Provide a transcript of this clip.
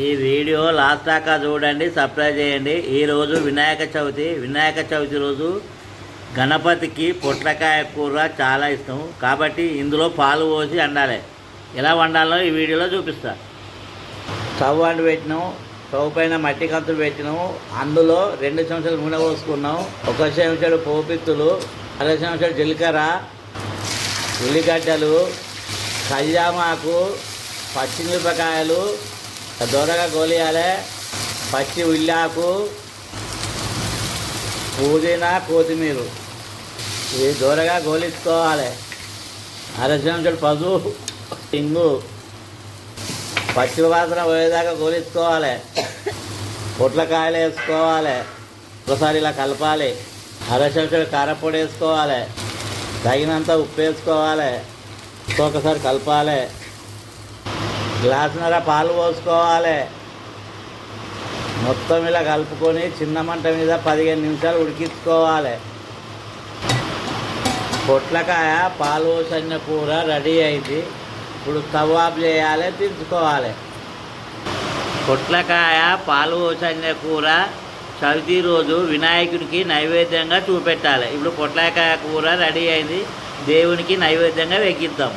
ఈ video last దాకా చూడండి సబ్స్క్రైబ్ చేయండి. ఈరోజు వినాయక చవితి. వినాయక చవితి రోజు గణపతికి పొట్లకాయ కూర చాలా ఇష్టం. కాబట్టి ఇందులో పాలు పోసి వండాలి. ఎలా వండాలో ఈ వీడియోలో చూపిస్తా. స్టవ్ వండి పెట్టినాం. స్టవ్ పైన మట్టి కంతులు పెట్టినాము అందులో రెండు చెంచాలు నూనె పోసుకున్నాం. ఒక చెంచాడు పోపిత్తులు అర చెంచాడు జీలకర్ర ఉల్లిగడ్డలు కళ్యామాకు పచ్చిమిరపకాయలు దొరగా గోలియాలి. పచ్చి ఉల్లాకు పుదీనా కొత్తిమీర. ఇవి దూరగా గోలించుకోవాలి. అరచెంచుడు పసుపు ఇంగు పచ్చి వాసన పోయేదాకా గోలించుకోవాలి. పొట్లకాయలు వేసుకోవాలి. ఒకసారి ఇలా కలపాలి. అరచెంచుడు కారపొడి వేసుకోవాలి. తగినంత ఉప్పు వేసుకోవాలి. ఒకసారి కలపాలి. గ్లాసున్నర పాలు పోసుకోవాలి. మొత్తం ఇలా కలుపుకొని చిన్న మంట మీద పదిహేను నిమిషాలు ఉడికించుకోవాలి. పొట్లకాయ పాలు పోసన్న కూర రెడీ అయింది. ఇప్పుడు స్టవ్ చేయాలి దించుకోవాలి. పొట్లకాయ పాలు పోసన్న కూర చవితి రోజు వినాయకుడికి నైవేద్యంగా చూపెట్టాలి. ఇప్పుడు పొట్లకాయ కూర రెడీ అయింది. దేవునికి నైవేద్యంగా వెక్కిద్దాం.